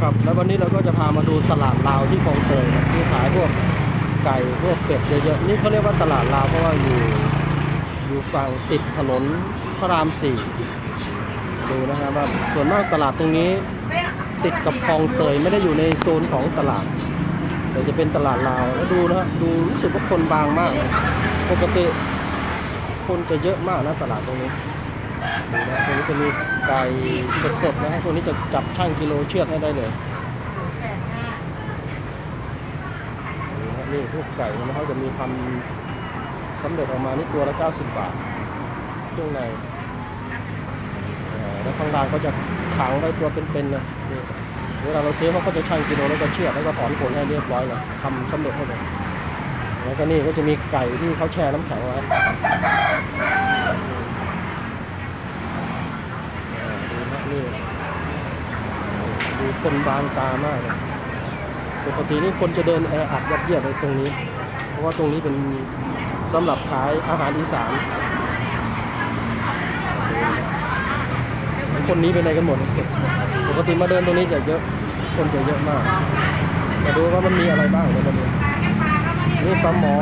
ครับ แล้ววันนี้เราก็จะพามาดูตลาดลาวที่คลองเตยนะที่ขายพวกไก่พวกเป็ดเยอะๆนี่เขาเรียกว่าตลาดลาวเพราะว่าอยู่อยู่ฝั่งติดถนนพระรามสี่ดูนะครับว่าส่วนมากตลาดตรงนี้ ติดกับคลองเตยไม่ได้อยู่ในโซนของตลาดแต่จะเป็นตลาดลาวแล้วดูนะดูรู้สึกว่าคนบางมาก ปกติคนจะเยอะมากนะตลาดตรงนี้ ดูนะตรงนี้จะมีไก่สดๆนะฮะตรงนี้จะจับช่างกิโลเชือดให้ได้เลยนี่ฮะนี่พวกไก่นะเขาจะมีทำสำเร็จออกมานี่ตัวละ 90 บาทเครื่องในแล้วข้างล่างก็จะขังไว้ตัวเป็นๆนะเวลาเราซื้อเขาก็จะชั่งกิโลแล้วก็เชือดแล้วก็ถอนขนให้เรียบร้อยเลยทำสำเร็จให้เลยแล้วก็นี่ก็จะมีไก่ที่เขาแช่น้ำแข็งไว้อ่าดูนะนี่ดู คนบางตามากเลยปกตินี่คนจะเดินแออัดยัดเยียดเลยตรงนี้ เพราะว่าตรงนี้เป็นสำหรับขายอาหารอีสานคนนี้ไปไหนกันหมด ปกติมาเดินตรงนี้จะเยอะ คนจะเยอะมาก มาดูว่ามันมีอะไรบ้างในวันนี้นี่ปลาหมอ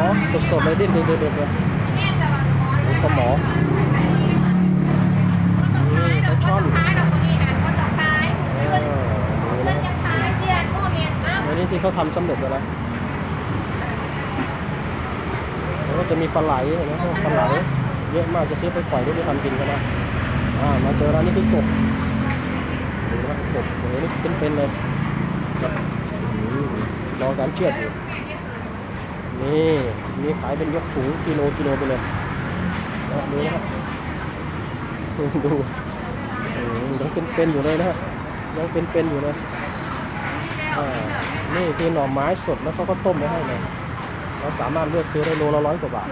สดๆเลยดิ้นเด็ดๆเลยปลาหมอ นี่ปลาช่อนเออดูนะอั นี้ที่เขาทำสำเร็จไปแล้วแล้วก็จะมีปลาไหลนไหมพวกปลาไหลเยอะมากจะซื้อไปปล่อยหรือไปทำกินก็ได้อ่ามาเจอร้านนี้คือกบดูนะกบโอ้โหนี่เป็นๆเลยรอการเชือดอยู่นี่มีขายเป็นยกถุงกิโลกิโลไปเลยนะดูนะครับซูมดูอืมยังเป็นๆอยู่เลยนะฮะยังเป็นๆอยู่เลย นี่คือหน่อไม้สดแล้วเขาก็ต้มไว้ให้เลย เราสามารถเลือกซื้อได้โลละร้อยกว่าบาท